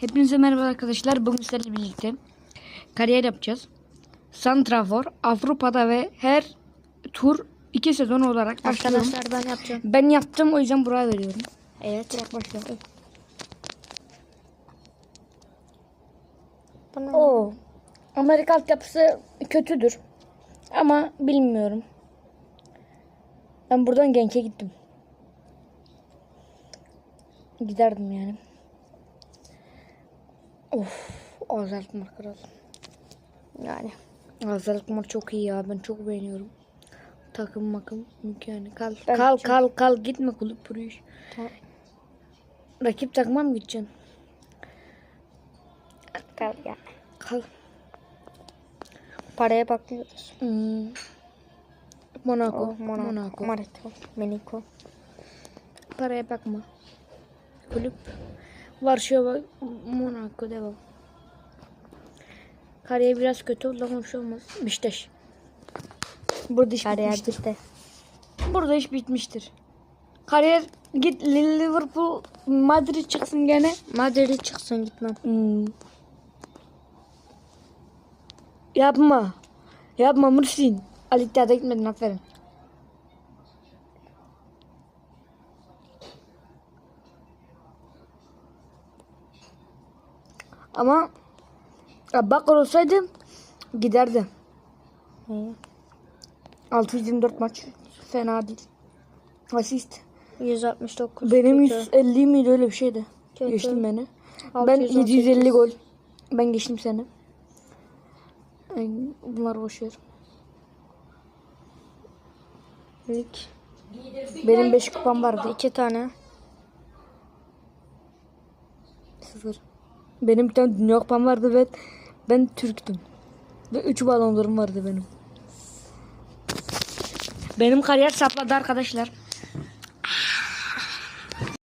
Hepinize merhaba arkadaşlar. Bugün sizlerle birlikte kariyer yapacağız. Santrafor Avrupa'da ve her tur iki sezon olarak başlıyorum. Arkadaşlar ben yapacağım. Ben yaptım o yüzden buraya veriyorum. Evet. Başla. Bana O Amerika altyapısı kötüdür. Ama bilmiyorum. Ben buradan Genk'e gittim. Giderdim yani. Of, azaltma kral. yani. Azaltma çok iyi ya. Ben çok beğeniyorum. Takım makım mükemmel. Kal Ben kal çok- kal kal gitme kulüp buraya. Tamam. Rakip takıma mı gideceksin? Kal ya. Kal. Paraya bakmıyoruz. Hmm. Monaco. Oh, Monaco. Monaco. Monaco. Monaco. Paraya bakma. Kulüp. Varşova, Monaco devam. Kariyer biraz kötü oldu ama bir şey olmaz. Beşiktaş. Burada iş Kariyer bitmiştir. bitti. Burada iş bitmiştir. Kariyer git Liverpool, Madrid çıksın gene. Madrid çıksın gitmem. Hmm. Yapma. Yapma Mursin. Ali İttihat'a gitmedin aferin. Ama Bakır olsaydı giderdi. İyi. 624 maç. Fena değil. Asist. 169. Benim kötü. 150 miydi öyle bir şeydi. Kötü. Geçtin beni. Ben 618. 750 gol. Ben geçtim seni. Bunlar boş ver. İlk. Benim 5 kupam vardı. İki tane. Sıfır. Benim bir tane dünya kupam vardı ve ben Türktüm. Ve 3 balonlarım vardı benim. Benim kariyer sapladı arkadaşlar.